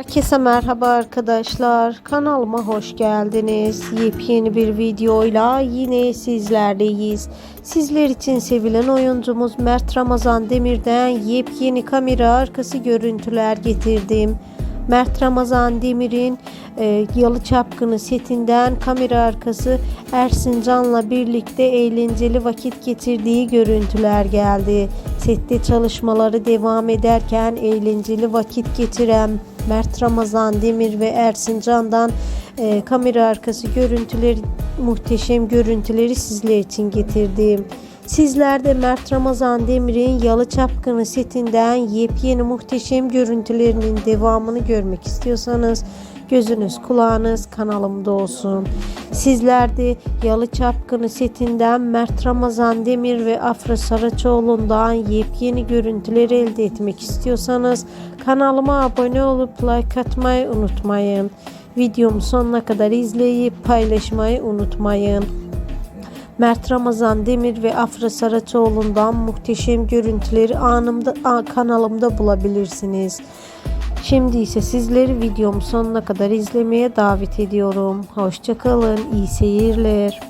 Herkese merhaba arkadaşlar. Kanalıma hoş geldiniz. Yepyeni bir videoyla yine sizlerleyiz. Sizler için sevilen oyuncumuz Mert Ramazan Demir'den yepyeni kamera arkası görüntüler getirdim. Mert Ramazan Demir'in e, Yalı Çapkını setinden kamera arkası Ersin Can'la birlikte eğlenceli vakit geçirdiği görüntüler geldi. Sette çalışmaları devam ederken eğlenceli vakit geçiren Mert Ramazan Demir ve Ersin Can'dan e, kamera arkası görüntüleri, muhteşem görüntüleri sizler için getirdim. Sizler de Mert Ramazan Demir'in Yalı Çapkını setinden yepyeni muhteşem görüntülerinin devamını görmek istiyorsanız gözünüz kulağınız kanalımda olsun. Sizler de Yalı Çapkını setinden Mert Ramazan Demir ve Afra Saraçoğlu'ndan yepyeni görüntüleri elde etmek istiyorsanız kanalıma abone olup like atmayı unutmayın. Videomu sonuna kadar izleyip paylaşmayı unutmayın. Mert Ramazan Demir ve Afra Saraçoğlu'ndan muhteşem görüntüleri anımda kanalımda bulabilirsiniz. Şimdi ise sizleri videomu sonuna kadar izlemeye davet ediyorum. Hoşçakalın, iyi seyirler.